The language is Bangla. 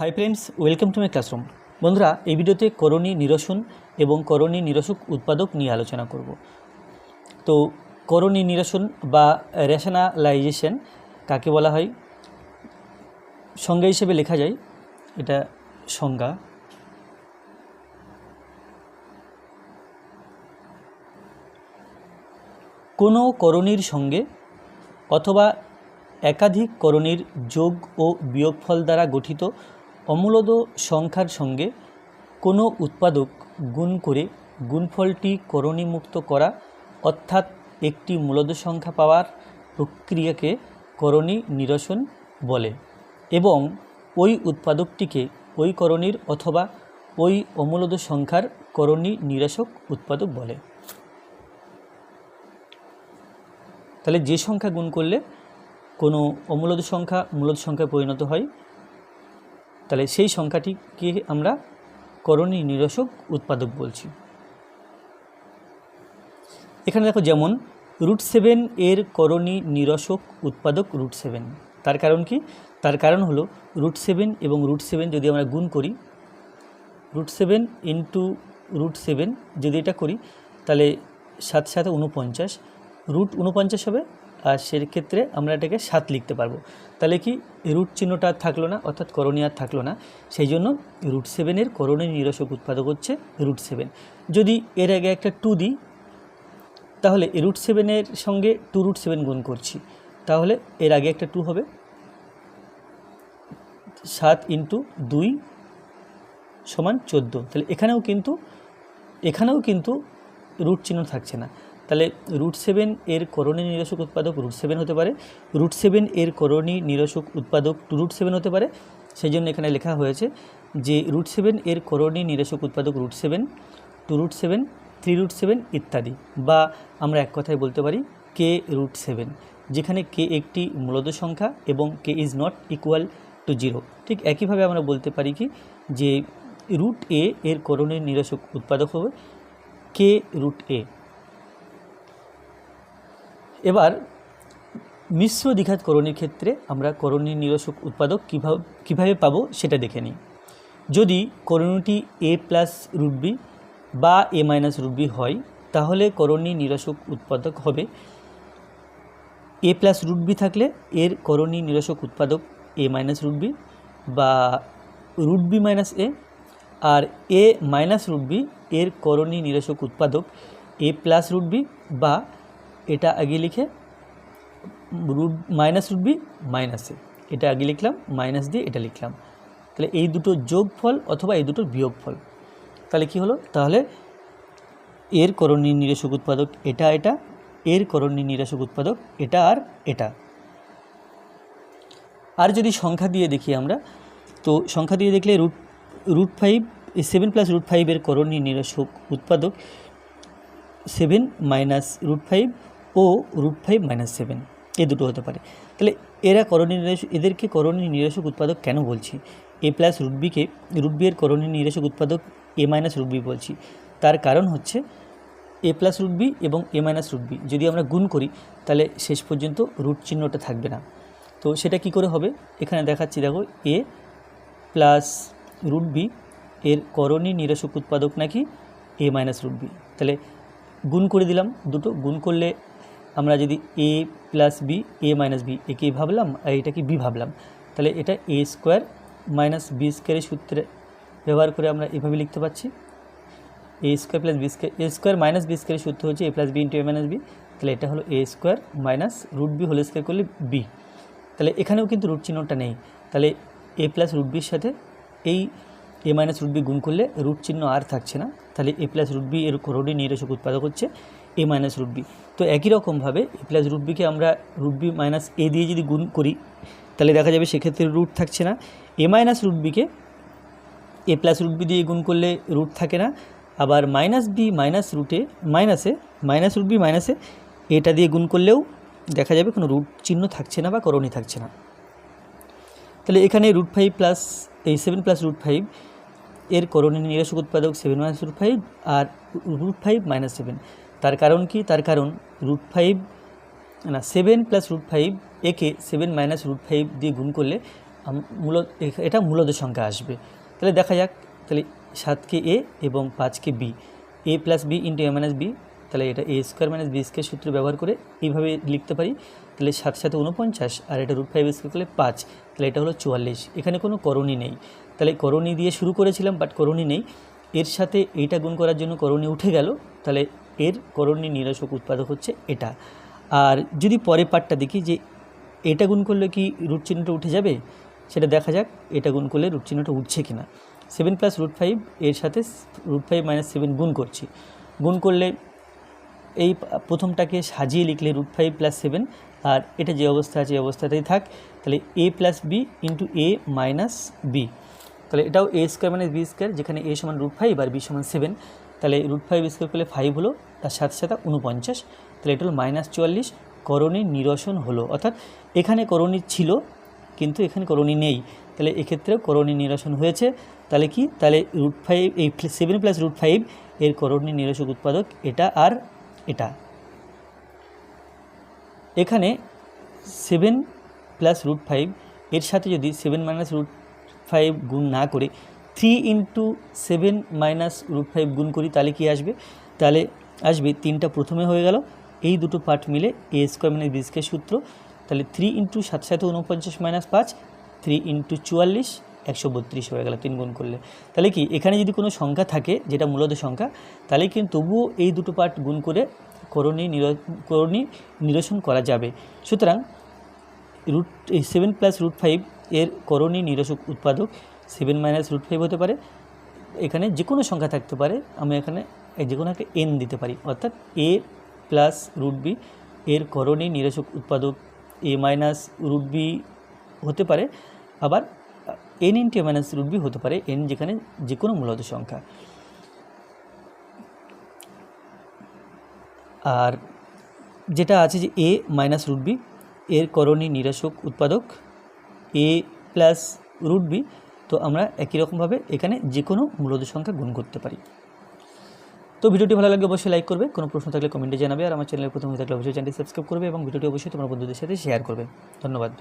Hi friends welcome to my classroom বন্ধুরা, এই ভিডিওতে করণী নিরসন এবং করণী নিরসক উৎপাদক নিয়ে আলোচনা করব। তো, করণী নিরসন বা রেশনালাইজেশন কাকে বলা হয়? সংজ্ঞা হিসেবে লেখা যায়, এটা সংজ্ঞা। কোনো করণীর সঙ্গে অথবা একাধিক করণীর যোগ ও বিয়োগফল দ্বারা গঠিত অমূলদ সংখ্যার সঙ্গে কোনো উৎপাদক গুণ করে গুণফলটি করণীমুক্ত করা, অর্থাৎ একটি মূলদ সংখ্যা পাওয়ার প্রক্রিয়াকে করণী নিরসন বলে এবং ওই উৎপাদকটিকে ওই করণীর অথবা ওই অমূলদ সংখ্যার করণী নিরসক উৎপাদক বলে। তাহলে যে সংখ্যা গুণ করলে কোনো অমূলদ সংখ্যা মূলদ সংখ্যায় পরিণত হয় তাহলে সেই সংখ্যাটিকে আমরা করণী নিরসক উৎপাদক বলছি। এখানে দেখো যেমন রুট সেভেন এর করণী নিরসক উৎপাদক রুট সেভেন তার কারণ কি? তার কারণ হলো রুট সেভেন এবং রুট সেভেন যদি আমরা গুণ করি root seven into root seven যদি এটা করি, তাহলে সাত সাথে উনপঞ্চাশ রুট উনপঞ্চাশ হবে আর সেক্ষেত্রে আমরা এটাকে সাত লিখতে পারব। তাহলে কি রুট চিহ্নটা আর থাকল না, অর্থাৎ করণীয় আর থাকল না। সেই জন্য রুট সেভেনের করণীয় নিরসক উৎপাদক হচ্ছে রুট সেভেন। যদি এর আগে একটা টু দিই, তাহলে রুট সেভেনের সঙ্গে টু রুট সেভেন গুণ করছি। তাহলে এর আগে একটা টু হবে। সাত ইন্টু দুই সমান চোদ্দ। তাহলে এখানেও কিন্তু এখানেও কিন্তু রুট চিহ্ন থাকছে না। তাহলে রুট সেভেন এর করণী নিরসক উৎপাদক রুট সেভেন হতে পারে। রুট সেভেন এর করণী নিরসক উৎপাদক টু রুট সেভেন হতে পারে। সেই জন্য এখানে লেখা হয়েছে যে রুট সেভেন এর করণী নিরসক উৎপাদক root seven, two root seven, three root seven ইত্যাদি বা আমরা এক কথায় বলতে পারি কে রুট সেভেন, যেখানে কে একটি মূলত সংখ্যা এবং K is not equal to zero. ঠিক একইভাবে আমরা বলতে পারি কি যে রুট এ এর করণীয় নিরসক উৎপাদক হবে, কে রুট এ। এবার মিশ্র দ্বিঘাত করণীর ক্ষেত্রে আমরা করণী নিরসক উৎপাদক কীভাবে কীভাবে পাবো সেটা দেখে নিই। যদি করণীটি A plus root B A minus root B হয়, তাহলে করণী নিরসক উৎপাদক হবে এ প্লাস রুট বি থাকলে এর করণী নিরসক উৎপাদক A minus root B root B minus A R A minus root B এর করণী নিরসক উৎপাদক এ প্লাস রুট বি বা এটা আগে লিখে root minus root B minus A এটা আগে লিখলাম মাইনাস দিয়ে এটা লিখলাম। তাহলে এই দুটো যোগফল অথবা এই দুটোর বিয়োগফল। তাহলে কি হলো? তাহলে এর করণীয় নিরসক উৎপাদক এটা এটা। এর করণীয় নিরসক উৎপাদক এটা আর এটা। আর যদি সংখ্যা দিয়ে দেখি আমরা, তো সংখ্যা দিয়ে দেখলে root root five seven plus root ফাইভের করণীয় নিরসক উৎপাদক সেভেন মাইনাস রুট ফাইভ ও রুট ফাইভ মাইনাস সেভেন, এ দুটো হতে পারে। তাহলে এরা করণীয় নিরস, এদেরকে করণীয় নিরসক উৎপাদক কেন বলছি? এ প্লাস রুট বিকে রুট বি এর করণীয় নিরসক উৎপাদক এ মাইনাস রুট বি বলছি। তার কারণ হচ্ছে এ প্লাস রুট বি এবং এ মাইনাস রুট বি। যদি আমরা গুণ করি, তাহলে শেষ পর্যন্ত রুট চিহ্নটা থাকবে না। তো সেটা কি করে হবে? এখানে দেখাচ্ছি, দেখো, এ প্লাস রুট বি এর করণী নিরসক উৎপাদক নাকি এ মাইনাস রুট বি। তাহলে গুণ করে দিলাম দুটো, গুণ করলে আমরা যদি A plus B A minus B একে ভাবলাম আর এটাকে বি ভাবলাম, তাহলে এটা এ স্কোয়ার মাইনাস বি স্কোয়ারের সূত্রে ব্যবহার করে আমরা এভাবে লিখতে পাচ্ছি A square plus B square A square minus B স্কোয়ারের সূত্র হচ্ছে A plus B into A minus B তাহলে এটা হলো A square minus root B whole square করলে বি তাহলে এখানেও কিন্তু রুট চিহ্নটা নেই, তাহলে এ প্লাস রুট বির সাথে এই এ মাইনাস রুট বি গুণ করলে রুট চিহ্ন আর থাকছে না, তাহলে এ প্লাস রুট বি এর করোডি নিরসক উৎপাদক হচ্ছে। এ মাইনাস রুট বি তো একই রকমভাবে এ প্লাস রুট বিকে আমরা রুট বি মাইনাস এ দিয়ে যদি গুণ করি, তাহলে দেখা যাবে সেক্ষেত্রে রুট থাকছে না। এ মাইনাস রুট বিকে এ প্লাস রুট বি দিয়ে গুণ করলে রুট থাকে না। আবার মাইনাস বি মাইনাস রুটে মাইনাসে মাইনাস রুট বি মাইনাসে এটা দিয়ে গুণ করলেও দেখা যাবে কোনো রুট চিহ্ন থাকছে না বা করণী থাকছে না। তাহলে এখানে রুট ফাইভ প্লাস এই সেভেন প্লাস রুট ফাইভ এর করণীয় নিরসক উৎপাদক সেভেন মাইনাস রুট ফাইভ আর রুট ফাইভ মাইনাস সেভেন তার কারণ কি? তার কারণ রুট ফাইভ না সেভেন প্লাস রুট ফাইভ একে সেভেন মাইনাস রুট ফাইভ দিয়ে গুণ করলে, আম- মূল, এটা মূলত সংখ্যা আসবে। তাহলে দেখা যাক, তাহলে সাতকে এ এবং পাঁচকে B A plus B into A minus B তাহলে এটা A square minus B square সূত্র ব্যবহার করে এইভাবে লিখতে পারি। তাহলে সাত সাথে উনপঞ্চাশ আর এটা রুট ফাইভ স্কোয়ার করলে পাঁচ, তাহলে এটা হলো চুয়াল্লিশ। এখানে কোনো করণী নেই। তাহলে করণী দিয়ে শুরু করেছিলাম বাট করণী নেই। এর সাথে এইটা গুণ করার জন্য করণী উঠে গেল, তাহলে এর করণী নিরসক উৎপাদক হচ্ছে এটা। আর যদি পরে পার্টটা দেখি যে এটা গুণ করলে কি রুট চিহ্নটা উঠে যাবে? সেটা দেখা যাক, এটা গুণ করলে রুট চিহ্নটা উঠছে কি না সেভেন প্লাস রুট ফাইভ এর সাথে রুট ফাইভ মাইনাস সেভেন গুণ করছি। গুণ করলে এই প্রথমটাকে সাজিয়ে লিখলে রুট ফাইভ প্লাস সেভেন আর এটা যে অবস্থা আছে, এই অবস্থাতেই থাক। তাহলে A plus B into A minus B তাহলে এটাও A square minus B square যেখানে এ সমান রুট ফাইভ আর বি সমান সেভেন তাহলে রুট ফাইভ স্কোয়ার করলে ফাইভ হলো, তার সাথে সাথে উনপঞ্চাশ তাহলে এটা হলো মাইনাস চুয়াল্লিশ করণী নিরসন হলো। অর্থাৎ এখানে করণী ছিল, কিন্তু এখানে করণী নেই। তাহলে এক্ষেত্রেও করণী নিরসন হয়েছে। তাহলে কি? তাহলে রুট ফাইভ এই সেভেন প্লাস রুট ফাইভ এর করণী নিরসক উৎপাদক এটা আর এটা। এখানে সেভেন প্লাস রুট ফাইভ এর সাথে যদি সেভেন মাইনাস রুট ফাইভ গুণ না করে three into seven minus root five গুণ করি, তাহলে কি আসবে? তাহলে আসবে তিনটা প্রথমে হয়ে গেল, এই দুটো পার্ট মিলে এ স্কোয়ার মাইনাস বি সূত্র, তাহলে থ্রি ইন্টু সাত সাথে উনপঞ্চাশ মাইনাস পাঁচ, থ্রি ইন্টু চুয়াল্লিশ, একশো বত্রিশ হয়ে গেল তিন গুণ করলে। তাহলে কি, এখানে যদি কোনো সংখ্যা থাকে, যেটা মূলত সংখ্যা, তাহলে কিন্তু তবুও এই দুটো পার্ট গুণ করে করণী করণী নিরসন করা যাবে। সুতরাং root seven plus root five এর করণী নিরসক উৎপাদক সেভেন মাইনাস রুট ফাইভ হতে পারে। এখানে যে কোনো সংখ্যা থাকতে পারে, আমি এখানে যে কোনো একটা এন দিতে পারি। অর্থাৎ এ প্লাস রুট বি এর করণী নিরসক উৎপাদক এ মাইনাস রুট বি হতে পারে। আবার N into A minus root B হতে পারে এন যেখানে যে কোনো মূলত সংখ্যা। আর যেটা আছে যে এ মাইনাস রুট বি এর করণী নিরাসক উৎপাদক এ প্লাস রুট বি তো আমরা একই রকমভাবে এখানে যে কোনো মূলদ সংখ্যা গুণ করতে পারি। তো ভিডিওটি ভালো লাগলে অবশ্যই লাইক করবে, কোনো প্রশ্ন থাকলে কমেন্টে জানাবে, আর আমার চ্যানেলে প্রথম থাকলে অবশ্যই চ্যানেলটি সাবস্ক্রাইব করবে এবং ভিডিওটি অবশ্যই তোমার বন্ধুদের সাথে শেয়ার করবে। ধন্যবাদ।